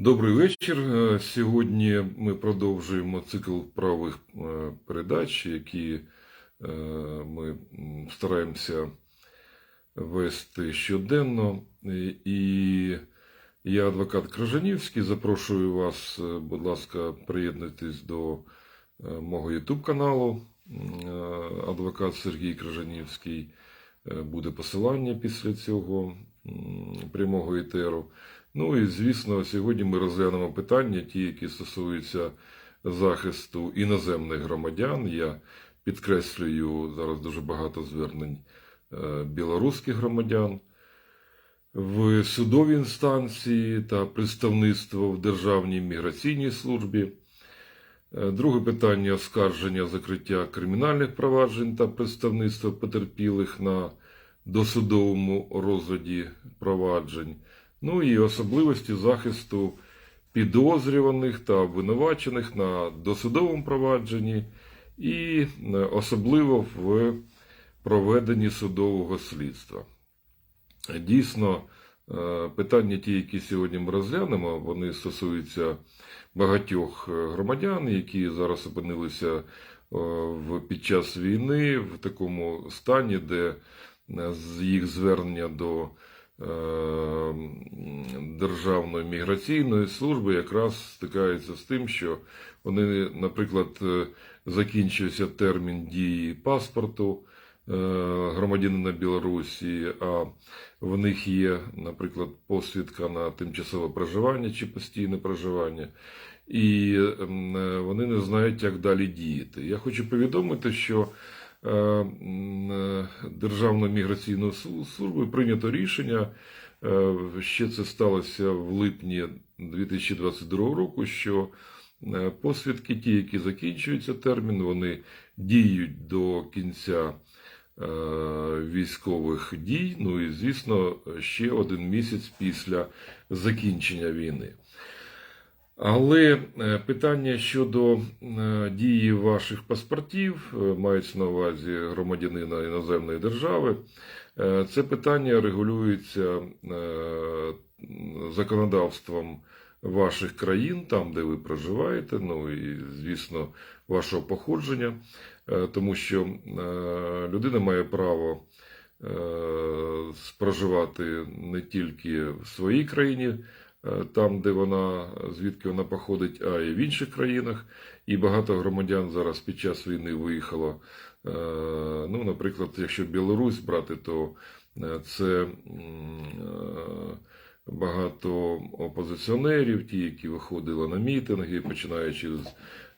Добрий вечір. Е, Сьогодні ми продовжуємо цикл правових е, передач, які е, ми стараємося вести щоденно. І- я адвокат Кражанівський. Запрошую вас, будь ласка, приєднуйтесь до мого YouTube каналу. Адвокат Сергій Кражанівський. Е, Буде посилання після цього прямого етеру. Ну і звісно, сьогодні ми розглянемо питання, ті, які стосуються захисту іноземних громадян. Я підкреслюю зараз дуже багато звернень е, білоруських громадян в судовій інстанції та представництво в Державній міграційній службі. Е, Друге питання оскарження закриття кримінальних проваджень та представництва потерпілих на досудовому розгляді проваджень. Ну і особливості захисту підозрюваних та обвинувачених на досудовому провадженні, і е, особливо в проведенні судового слідства. Дійсно, е, питання, ті, які сьогодні ми розглянемо, вони стосуються багатьох е, громадян, які зараз опинилися під час війни в такому стані, де їх звернення до Державної міграційної служби якраз стикаються з тим, що вони, наприклад, е, закінчився термін дії паспорту е, громадянина Білорусі, а в них є, наприклад, посвідка на тимчасове проживання чи постійне проживання, і ем, е, вони не знають, як далі діяти. Я хочу повідомити, що е, е, Державною міграційною слу- прийнято рішення. е, Ще це сталося в липні 2022 року. Що посвідки, ті, які закінчуються термін, вони діють до кінця військових дій. Ну і звісно, ще один місяць після закінчення війни. Але е, питання щодо е, дії ваших паспортів, е, мається на увазі громадянина іноземної держави, це питання регулюється законодавством ваших країн, там, де ви проживаєте, ну і, звісно, вашого походження, тому що людина має право проживати не тільки в своїй країні, там, де вона, звідки вона походить, а й в інших країнах. І багато громадян зараз під час війни виїхало. Е, Ну, наприклад, якщо Білорусь брати, то е, це е, багато опозиціонерів, ті, які виходили на мітинги, починаючи з,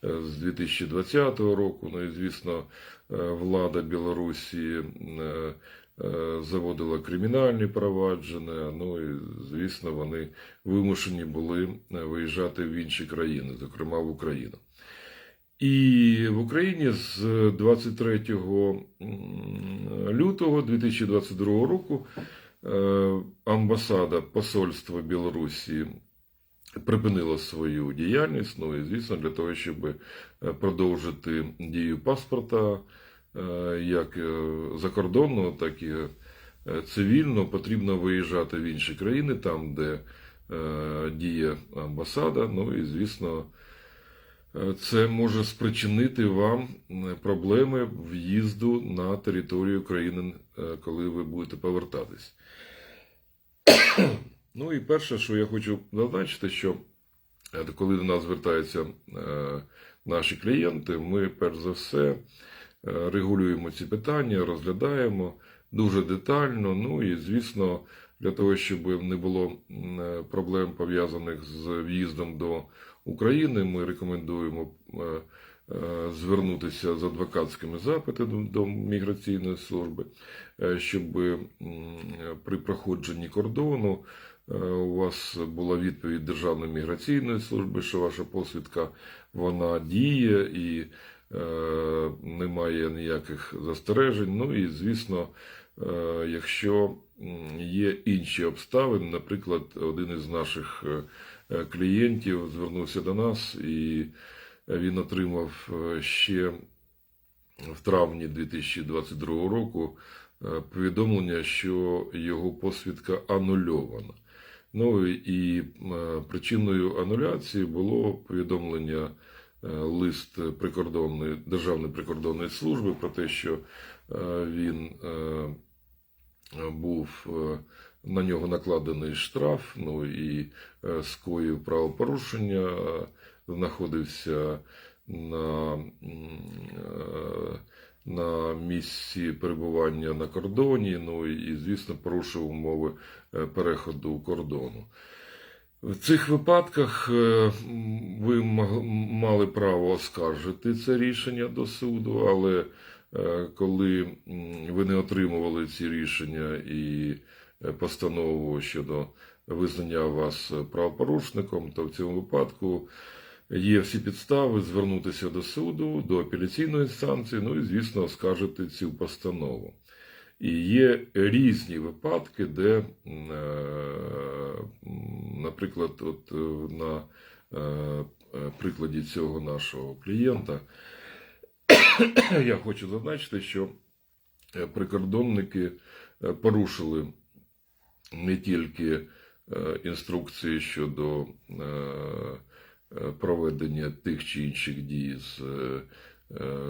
е, з 2020 року. Ну і звісно, е, влада Білорусі е, е, заводила кримінальні провадження. Ну і звісно, вони вимушені були е, виїжджати в інші країни, зокрема в Україну. І в Україні з 23 лютого 2022 року е, амбасада посольства Білорусі припинила свою діяльність. Ну і звісно, для того, щоб е, продовжити дію паспорта е, як е, закордонного, так і е, цивільного, потрібно виїжджати в інші країни, там, де е, діє амбасада. Ну і звісно. Е, Це може спричинити вам проблеми в'їзду на територію країни, е, коли ви будете повертатись. Ну і перше, що я хочу зазначити, що е, коли до нас звертаються е, наші клієнти, ми перш за все е, регулюємо ці питання, розглядаємо дуже детально. Ну і звісно, для того, щоб не було е, проблем пов'язаних з в'їздом до України, ми рекомендуємо е, е, звернутися з адвокатськими запитами до міграційної служби, е, щоб при проходженні кордону е, у вас була відповідь Державної міграційної служби, що ваша посвідка вона діє і е, немає ніяких застережень. Ну і звісно, е, якщо є інші обставини, наприклад, один із наших е, е, клієнтів звернувся до нас і він отримав е, ще в травні 2022 року е, повідомлення, що його посвідка анульована. Ну і е, причиною ануляції було повідомлення е, лист прикордонної Державної прикордонної служби про те, що е, він е, був е, на нього накладений штраф, ну і е, скоїв правопорушення, е, знаходився на, е, на місці перебування на кордоні, ну і, звісно, порушив умови е, переходу кордону. В цих випадках е, ви мали право оскаржити це рішення до суду, але е, коли ви не отримували ці рішення і е, постанову щодо визнання вас правопорушником, то в цьому випадку є всі підстави звернутися до суду, до апеляційної інстанції, ну і, звісно, оскаржити цю постанову. І є різні випадки, де, е, наприклад, от е, на е, прикладі цього нашого клієнта, я хочу зазначити, що прикордонники порушили не тільки інструкції щодо проведення тих чи інших дій з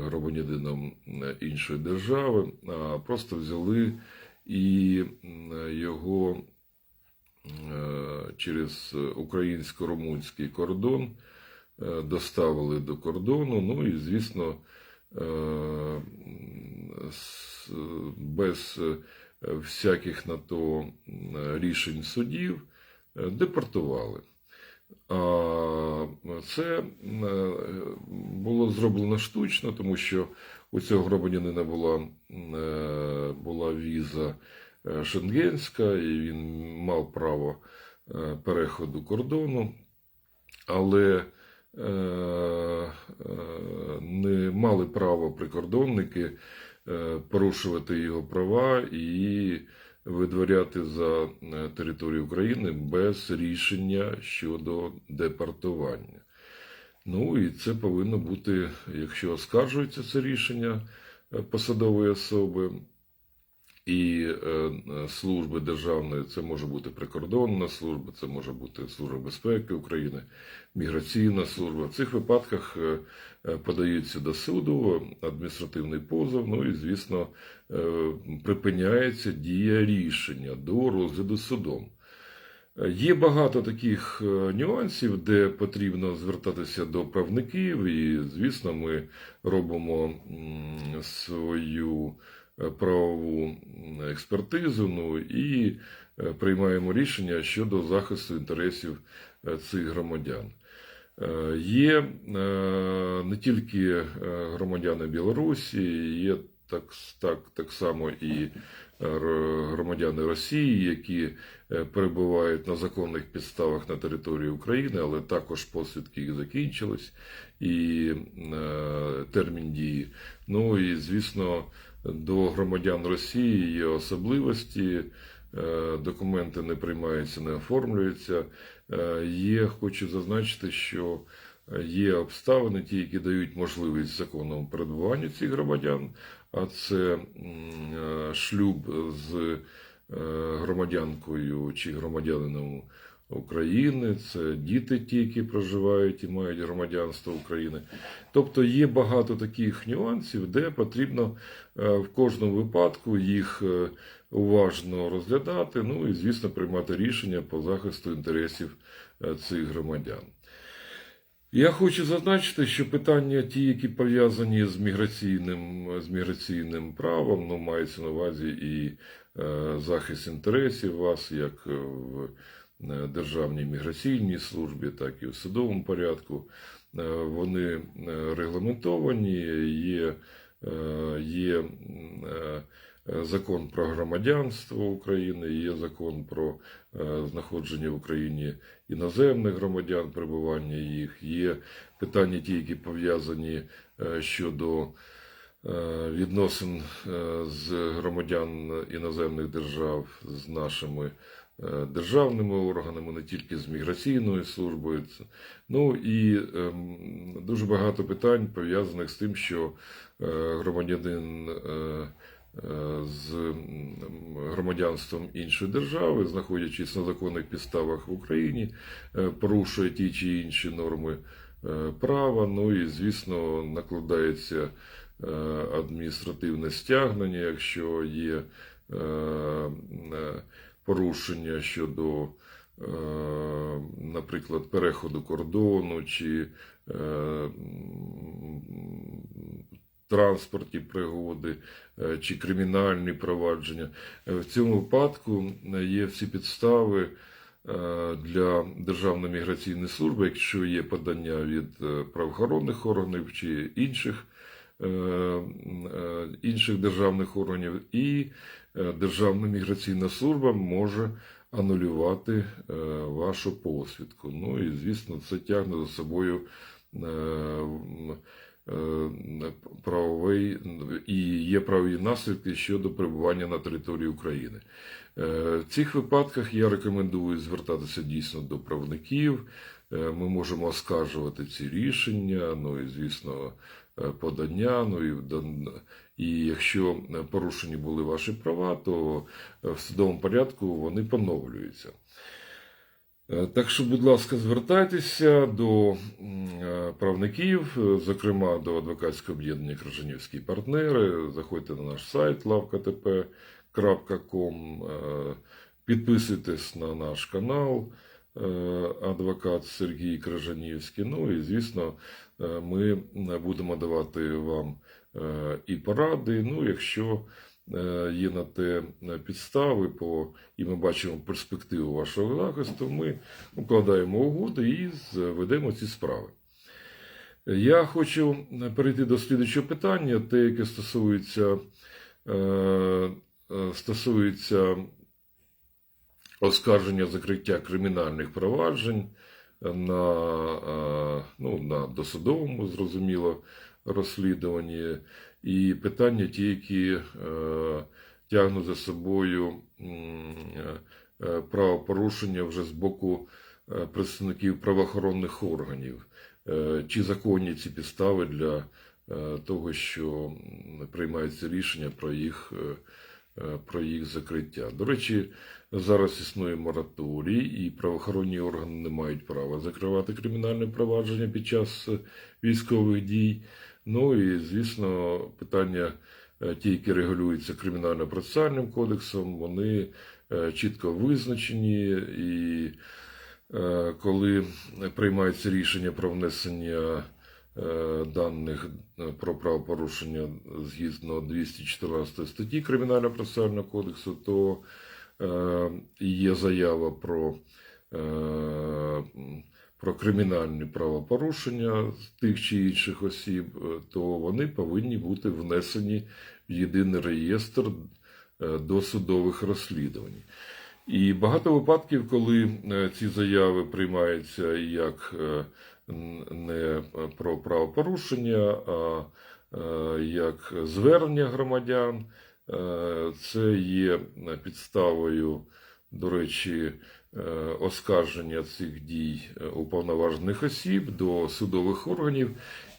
громадянином е, іншої держави, а просто взяли і його е, через українсько-румунський кордон е, доставили до кордону. Ну і, звісно, е, без е, всяких на то рішень судів е, депортували. Це е, було зроблено штучно, тому що у цього громадянина була, е, була віза е, шенгенська, і він мав право переходу кордону, але не мали права прикордонники порушувати його права і видворяти за е, територію України без рішення щодо депортування. Ну і це повинно бути, якщо оскаржується це рішення е, посадової особи і е, е, служби державної, це може бути прикордонна служба, це може бути Служба безпеки України, міграційна служба. В цих випадках е, подається до суду адміністративний позов, ну і, звісно, припиняється дія рішення до розгляду судом. Є багато таких нюансів, де потрібно звертатися до правників, і, звісно, ми робимо свою правову експертизу ну, і е, приймаємо рішення щодо захисту інтересів е, цих громадян. Е, Є е, не тільки е, громадяни Білорусі, є так, так, так само і е, громадяни Росії, які е, перебувають на законних підставах на території України, але також посвідки їх закінчились, і е, термін дії. Ну і звісно, до громадян Росії є особливості. е, Документи не приймаються, не оформлюються. Е, Є, хочу зазначити, що є обставини, ті, які дають можливість законному перебуванню цих громадян, а це е, шлюб з громадянкою чи громадянином України, це діти ті, які проживають і мають громадянство України. Тобто є багато таких нюансів, де потрібно е, в кожному випадку їх е, уважно розглядати, ну і, звісно, приймати рішення по захисту інтересів е, цих громадян. Я хочу зазначити, що питання ті, які пов'язані з міграційним, з міграційним правом, ну, мається на увазі і е, захист інтересів вас, як в Державній міграційній службі, так і в судовому порядку. Е, Вони е, регламентовані, є, е, є е, е, закон про громадянство України, є закон про е, знаходження в Україні іноземних громадян, перебування їх, є питання ті, які пов'язані е, щодо е, відносин е, з громадян іноземних держав з нашими е, державними органами, не тільки з міграційною службою. Ну і ем, дуже багато питань пов'язаних з тим, що е, громадянин е, з громадянством іншої держави, знаходячись на законних підставах в Україні, е, порушує ті чи інші норми е, права. Ну і, звісно, накладається е, адміністративне стягнення, якщо є е, е, порушення щодо, е, наприклад, переходу кордону чи е, транспортні пригоди е, чи кримінальні провадження. В цьому випадку є всі підстави для Державної міграційної служби, якщо є подання від правоохоронних органів чи інших, інших державних органів, і Державна міграційна служба може анулювати е, вашу посвідку. Ну і звісно, це тягне за собою. е, е, правовий і є правові наслідки щодо перебування на території України. Е, В цих випадках я рекомендую звертатися дійсно до правників. Е, Ми можемо оскаржувати ці рішення, ну і звісно, е, подання. Ну і, і якщо порушені були ваші права, то е, в судовому порядку вони поновлюються. Е, Так що, будь ласка, звертайтеся до е, правників, е, зокрема до адвокатського об'єднання Крижанівські партнери. Заходьте на наш сайт lavktp.com, е, підписуйтесь на наш канал е, адвокат Сергій Крижанівський. Ну і звісно, е, ми будемо давати вам е, і поради. Ну, якщо е, є на те е, підстави, по, і ми бачимо перспективу вашого захисту, ми укладаємо угоди і ведемо ці справи. Я хочу перейти до слідчого питання, те, яке стосується, е, е, стосується оскарження закриття кримінальних проваджень на, е, ну, на досудовому, зрозуміло, розслідуванні, і питання ті, які е, тягнуть за собою е, правопорушення вже з боку представників правоохоронних органів. Чи законні ці підстави для того, що приймається рішення про їх, про їх закриття? До речі, зараз існує мораторій, і правоохоронні органи не мають права закривати кримінальне провадження під час е, військових дій. Ну і звісно, питання, е, ті, які регулюються кримінально-процесуальним кодексом, вони е, чітко визначені, і коли приймається рішення про внесення даних про правопорушення згідно 214 статті Кримінально-процесуального кодексу, то є заява про е, про кримінальні правопорушення тих чи інших осіб, е, то вони повинні бути внесені в єдиний реєстр е, досудових розслідувань. І багато випадків, коли е, ці заяви приймаються як е, не про правопорушення, а е, як звернення громадян, е, це є підставою, до речі, е, оскарження цих дій е, уповноважених осіб до судових органів.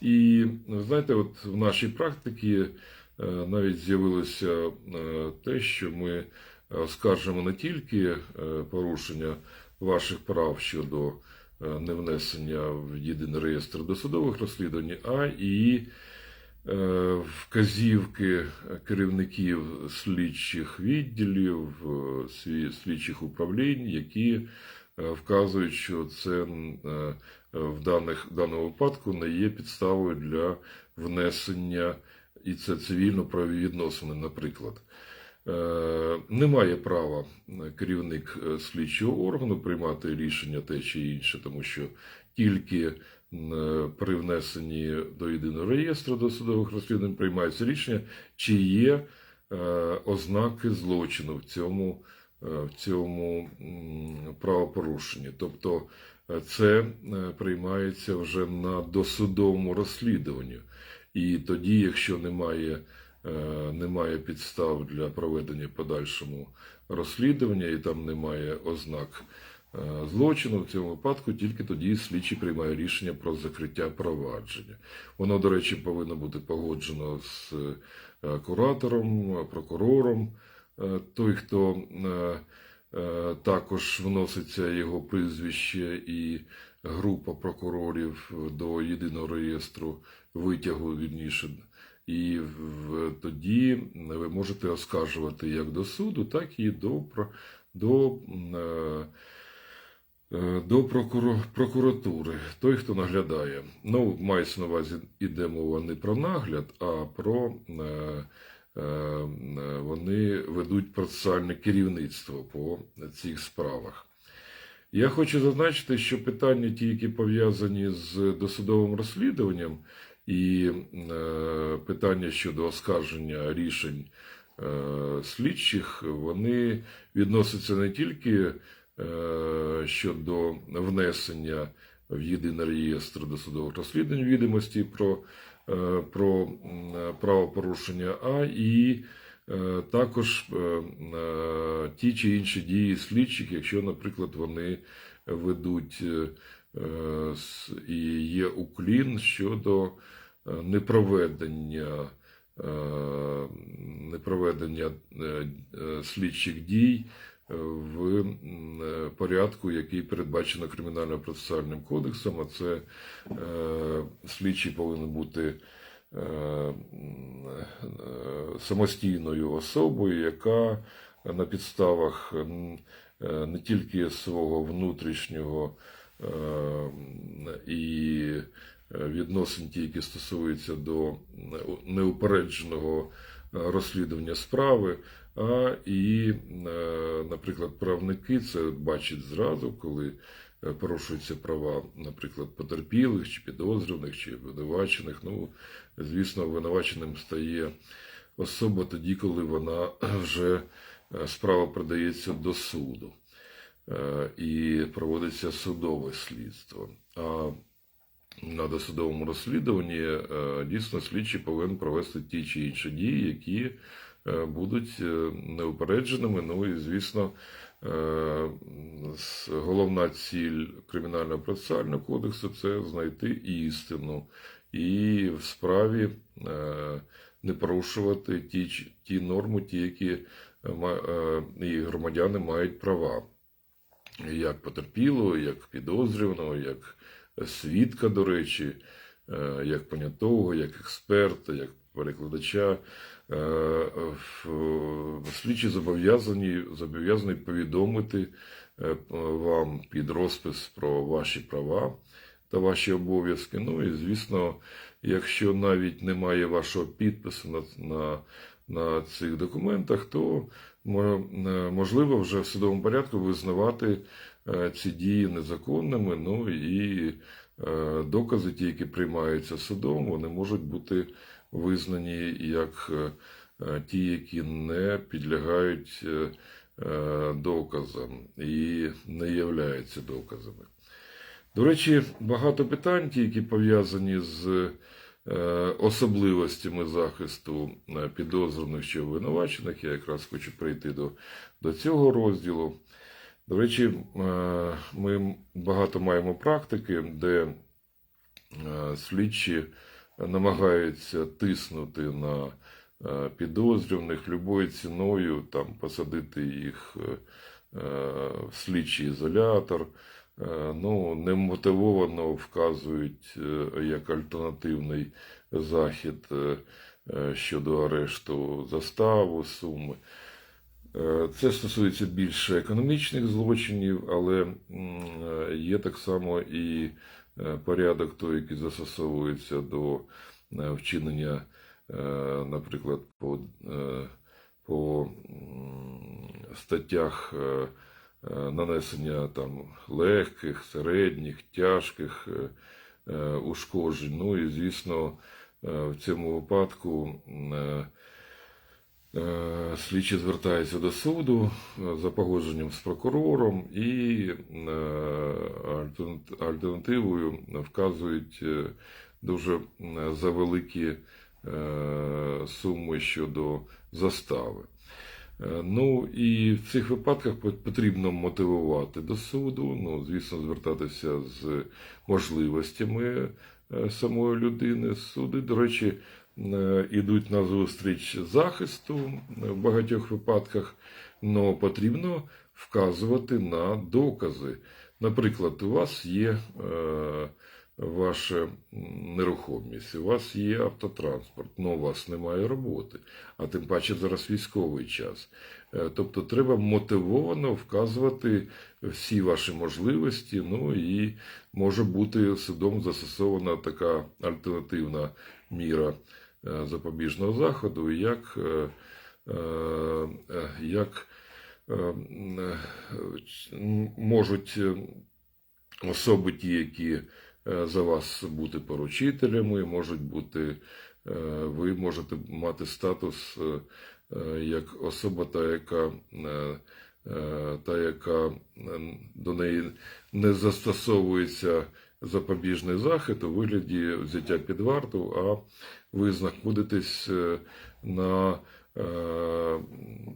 І знаєте, от в нашій практиці е, навіть з'явилося е, те, що ми оскаржимо не тільки е, порушення ваших прав щодо е, невнесення в єдиний реєстр досудових розслідувань, а і е, вказівки керівників слідчих відділів, е, слідчих управлінь, які е, вказують, що це е, в даних в даному випадку не є підставою для внесення, і це цивільно-правові відносини, наприклад. Е, Не має права е, керівник е, слідчого органу приймати рішення те чи інше, тому що тільки е, при внесенні до єдиного реєстру досудових розслідувань приймається рішення, чи є е, ознаки злочину в цьому, е, в цьому правопорушенні. Тобто е, це е, приймається вже на досудовому розслідуванні. І тоді, якщо немає е, немає підстав для проведення подальшому розслідування, і там немає ознак е, злочину. В цьому випадку тільки тоді слідчий приймає рішення про закриття провадження. Воно, до речі, повинно бути погоджено з е, куратором, е, прокурором. Е, Той, хто е, е, також вноситься його прізвище і група прокурорів до єдиного реєстру витягу вірніше. І тоді ви можете оскаржувати як до суду, так і до, до, е, е, до прокуратури, той, хто наглядає. Ну, мається на увазі, іде мова не про нагляд, а про е, е, е, вони ведуть процесуальне керівництво по цих справах. Я хочу зазначити, що питання, ті, які пов'язані з досудовим розслідуванням, і е, питання щодо оскарження рішень е, слідчих, вони відносяться не тільки е, щодо внесення в єдиний реєстр досудових розслідувань відомості про, е, про правопорушення, а і е, також е, е, ті чи інші дії слідчих, якщо, наприклад, вони ведуть е, е, і є уклін щодо е, непроведення, е, непроведення е, е, слідчих дій е, в е, порядку, який передбачено кримінально-процесуальним кодексом, а це е, слідчий повинен бути е, самостійною особою, яка на підставах не тільки свого внутрішнього і відносин, ті, які стосуються до неупередженого розслідування справи, і, е, наприклад, правники це бачать зразу, коли е, порушуються права, наприклад, потерпілих чи підозрюваних, чи обвинувачених. Ну, звісно, винуваченим стає особа тоді, коли вона вже е, справа придається до суду і проводиться судове слідство. А на досудовому розслідуванні дійсно слідчий повинен провести ті чи інші дії, які будуть е, неупередженими. Ну і звісно, е, головна ціль кримінального процесуального кодексу це знайти істину і в справі е, не порушувати ті, ті норми, ті, які е, е, і громадяни мають права як потерпілого, як підозрюваного, як свідка, до речі, е, як понятого, як експерта, як перекладача. Е, Слідчі зобов'язані зобов'язані повідомити е, вам під розпис про ваші права та ваші обов'язки. Ну і звісно, якщо навіть немає вашого підпису на, на, на цих документах, то е, можливо вже в судовому порядку визнавати ці дії незаконними. Ну і докази, ті, які приймаються судом, вони можуть бути визнані як е, е, ті, які не підлягають е, е, доказам і не являються доказами. До речі, багато питань, ті, які пов'язані з е, особливостями захисту е, підозрюваних чи обвинувачених, я якраз хочу прийти до, до цього розділу. До речі, е, ми багато маємо практики, де е, слідчі намагаються тиснути на е, підозрюваних любою ціною, там, посадити їх в слідчий ізолятор. Ну, немотивовано вказують як альтернативний захід щодо арешту заставу, суми. Е, Це стосується більше економічних злочинів, але е, є так само і е, порядок той, який застосовується до вчинення, наприклад, по, по статтях нанесення там легких, середніх, тяжких ушкоджень. Ну і звісно, в цьому випадку. Е, Слідчі звертаються до суду е, за погодженням з прокурором і е, альтернативою вказують дуже завеликі суми щодо застави. Ну і в цих випадках потрібно мотивувати до суду, ну, звісно, звертатися з можливостями самої людини. Суди, до речі, е, ідуть на зустріч захисту в багатьох випадках, але потрібно вказувати на докази. Наприклад, у вас є е, ваша нерухомість, у вас є автотранспорт, але у вас немає роботи, а тим паче зараз військовий час. Е, Тобто треба мотивовано вказувати всі ваші можливості, ну і може бути судом застосована така альтернативна міра е, запобіжного заходу, як, е, е, е, як е, е, можуть е, особи ті, які е, за вас бути поручителями, можуть бути, е, ви можете мати статус е, е, як особа, та, яка, е, е, та, яка е, до неї не застосовується запобіжний захід у вигляді взяття під варту, а ви знаходитесь е, на, е,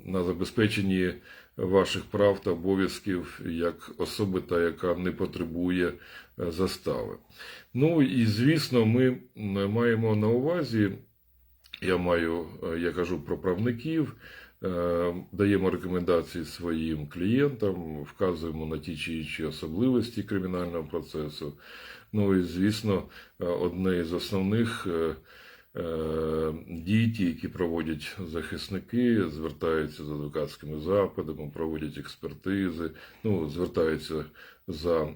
на забезпеченні ваших прав та обов'язків як особи, та яка не потребує е, застави. Ну і звісно, ми маємо на увазі, я маю, я кажу про правників, даємо рекомендації своїм клієнтам, вказуємо на ті чи інші особливості кримінального процесу. Ну і звісно, е, одне із основних е, е, дій, які проводять захисники, звертаються з адвокатськими запитами, проводять експертизи, ну, звертаються за е,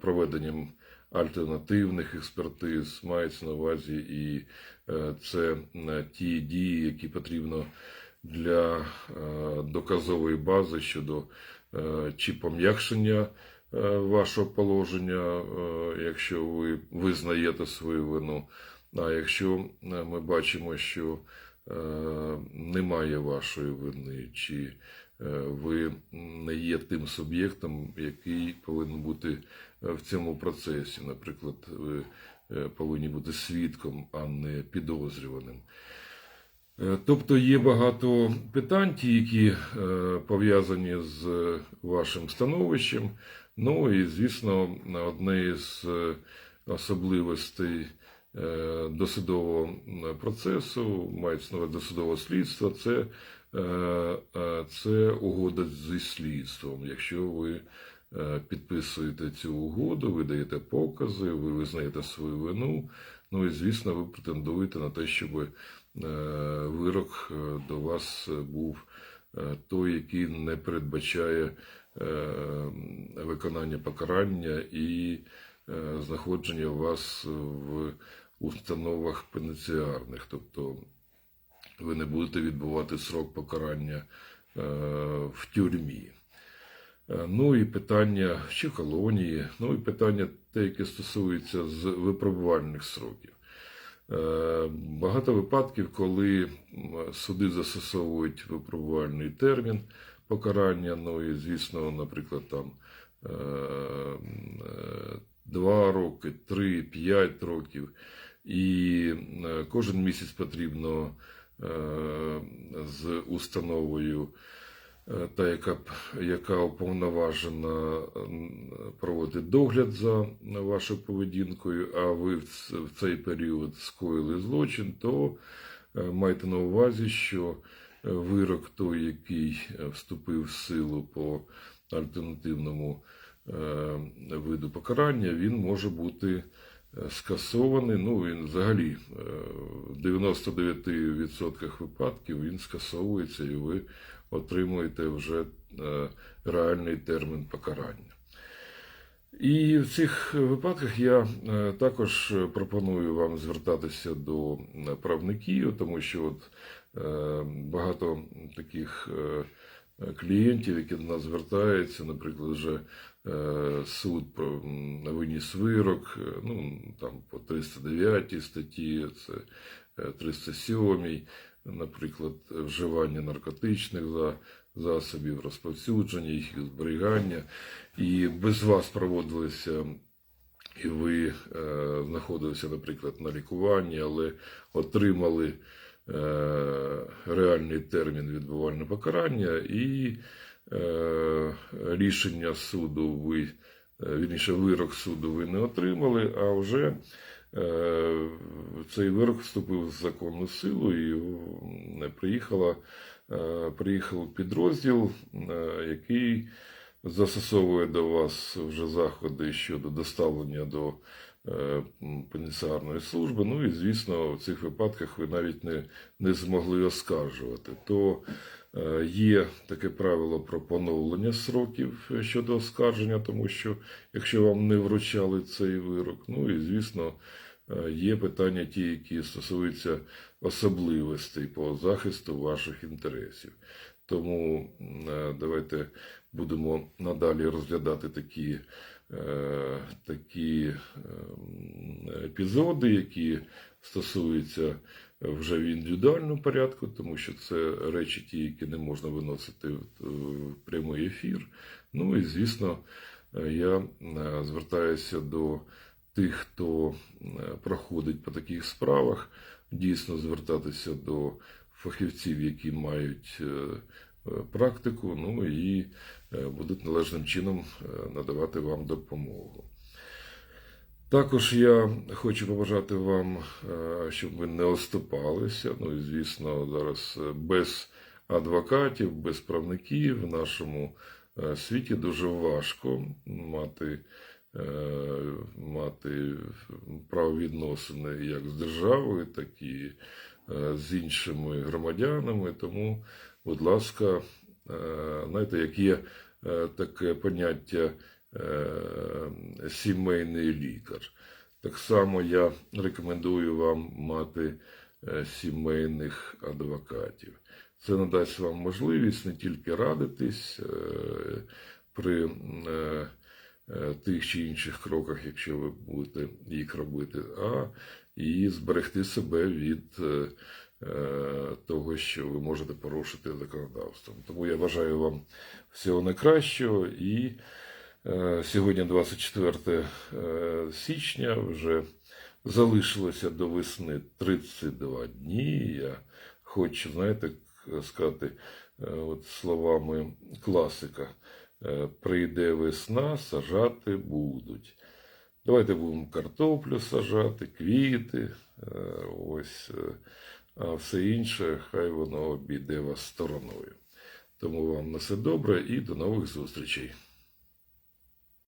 проведенням альтернативних експертиз, мається на увазі і е, це е, ті дії, які потрібно для е, доказової бази щодо е, чи пом'якшення е, вашого положення, якщо ви визнаєте свою вину. А якщо ми бачимо, що немає вашої вини, чи ви не є тим суб'єктом, який повинен бути в цьому процесі. Наприклад, ви повинні бути свідком, а не підозрюваним. Е, Тобто є багато питань, ті, які е, пов'язані з вашим становищем. Ну і, звісно, одне з е, особливостей досудового процесу, мається на досудового слідства, це, це угода зі слідством. Якщо ви підписуєте цю угоду, ви даєте покази, ви визнаєте свою вину, ну і, звісно, ви претендуєте на те, щоб е, вирок е, до вас е, був е, той, який не передбачає е, виконання покарання і е, знаходження вас в установах пенітенціарних. Тобто ви не будете відбувати срок покарання е, в тюрмі. Е, Ну і питання чи колонії, ну і питання те, яке стосується з випробувальних сроків. Е, Багато випадків, коли суди застосовують випробувальний термін покарання, ну і звісно, наприклад, там е, е, два роки, три, п'ять років, і кожен місяць потрібно з установою та, яка, яка уповноважена м, проводити догляд за вашою поведінкою, а ви в цей період скоїли злочин, то е, майте на увазі, що е, вирок той, який е, вступив в силу по альтернативному е, виду покарання, він може бути е, скасований. Ну, він взагалі е, в 99% випадків він скасовується і ви отримуєте вже е, реальний термін покарання. І в цих випадках я е, також пропоную вам звертатися до правників, тому що от е, багато таких клієнтів, які до нас звертаються, наприклад, вже суд виніс вирок, ну там по 309 статті, це е, 307, наприклад, вживання наркотичних засобів, розповсюдження, їх зберігання, і без вас проводилися. І ви е, знаходилися, наприклад, на лікуванні, але отримали е, реальний термін відбувального покарання і е, рішення суду ви, е, вірніше, вирок суду ви не отримали, а вже цей вирок вступив в законну силу і е, приїхала, е, приїхав підрозділ, е, який застосовує до вас вже заходи щодо доставлення до е, пенітенціарної служби. Ну і звісно, в цих випадках ви навіть не, не змогли оскаржувати. То е, є таке правило про поновлення сроків щодо оскарження, тому що якщо вам не вручали цей вирок, ну і звісно. е, Є питання ті, які стосуються особливостей по захисту ваших інтересів. Тому е, давайте будемо надалі розглядати такі, е, такі ем, епізоди, які стосуються вже в індивідуальному порядку, тому що це речі, ті, які не можна виносити в прямий ефір. Ну і звісно, е, я е, звертаюся до тих, хто е, проходить по таких справах, дійсно звертатися до фахівців, які мають е, е, практику, ну і е, будуть належним чином е, надавати вам допомогу. Також я хочу побажати вам, е, щоб ви не оступалися. Ну і звісно, зараз е, без адвокатів, без правників в нашому е, світі дуже важко мати, е, мати правовідносини як з державою, так і е, з іншими громадянами. Тому, будь ласка, е, знаєте, як є е, таке поняття е, сімейний лікар. Так само я рекомендую вам мати сімейних адвокатів. Це надасть вам можливість не тільки радитись при тих чи інших кроках, якщо ви будете їх робити, а і зберегти себе від того, що ви можете порушити законодавством. Тому я бажаю вам всього найкращого і е, сьогодні 24 е, січня вже залишилося до весни 32 дні. Я хочу, знаєте, сказати е, от словами класика. е, Прийде весна, сажати будуть. Давайте будемо картоплю сажати, квіти, е, ось, е, а все інше, хай воно обійде вас стороною. Тому вам на все добре і до нових зустрічей.